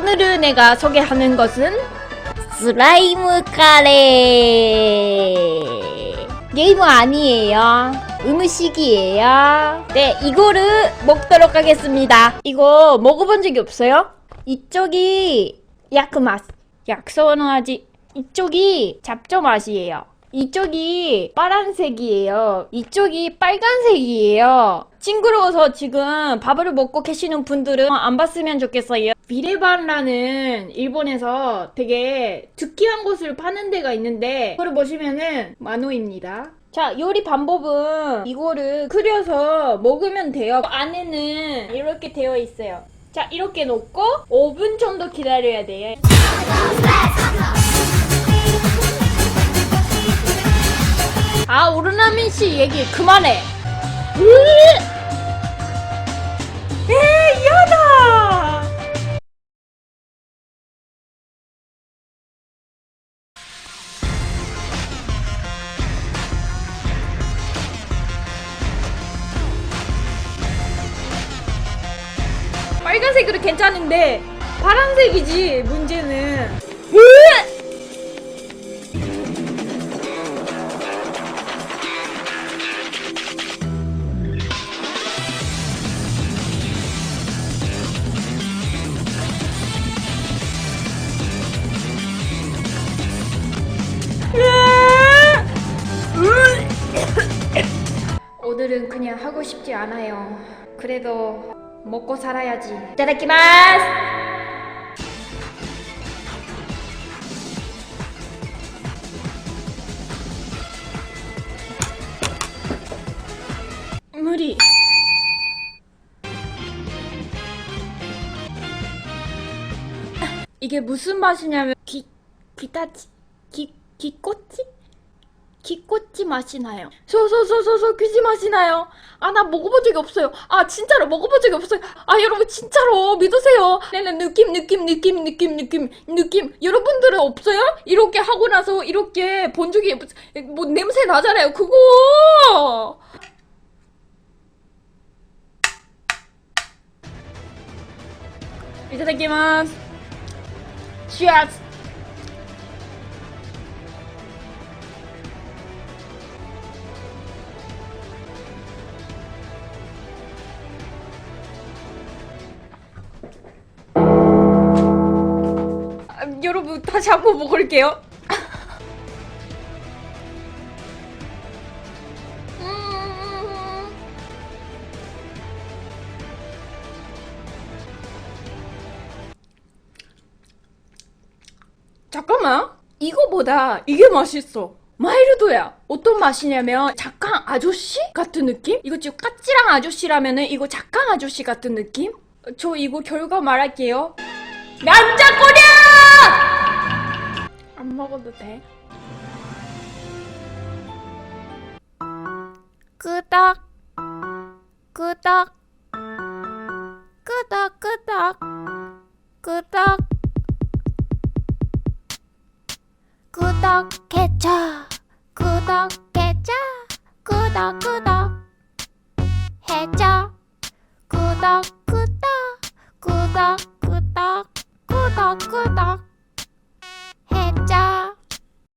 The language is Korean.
오늘은 내가 소개하는 것은 슬라이무 카레 게임 아니에요 음식이에요 네 이거를 먹도록 하겠습니다 이거 먹어본 적이 없어요? 이쪽이 야크 맛 약소원하지 이쪽이 잡초 맛이에요 이쪽이 파란색이에요. 이쪽이 빨간색이에요. 징그러워서 지금 밥을 먹고 계시는 분들은 안 봤으면 좋겠어요. 비레반라는 일본에서 되게 특이한 곳을 파는 데가 있는데 그걸 보시면은 만호입니다. 자, 요리 방법은 이거를 끓여서 먹으면 돼요. 안에는 이렇게 되어 있어요. 자, 이렇게 놓고 5분 정도 기다려야 돼요. 아 오르나민 씨 얘기 그만해. 에 빨간색으로 괜찮은데 파란색이지 문제는. 으! 오늘은 그냥 하고 싶지 않아요. 그래도 먹고 살아야지. 이따다키마스! 무리. 이게 무슨 맛이냐면 기 기타치 기 기꼬치 기꼬치 맛이 나요. 소소소소소 귀지 맛이 나요. 아 나 먹어본 적이 없어요. 아 진짜로 먹어본 적이 없어요. 아 여러분 진짜로 믿으세요. 내는 느낌 느낌 느낌 느낌 느낌 느낌 여러분들은 없어요? 이렇게 하고 나서 이렇게 본 적이 없- 뭐 냄새 나잖아요. 그거. 이타다키마스. Cheers. 다시 한 번 먹을게요. 음. 잠깐만. 이거보다 이게 맛있어. 마일드야. 어떤 맛이냐면 작강 아저씨 같은 느낌? 이거 지금 까찌랑 아저씨라면은 이거 작강 아저씨 같은 느낌? 저 이거 결과 말할게요. 남자 꼬려! 안 먹어도 돼. 끄덕 끄덕 끄덕 끄덕 끄덕 구독해줘 구독해줘 구독 구독 해줘 구독 구독 구독 구독 구독 구독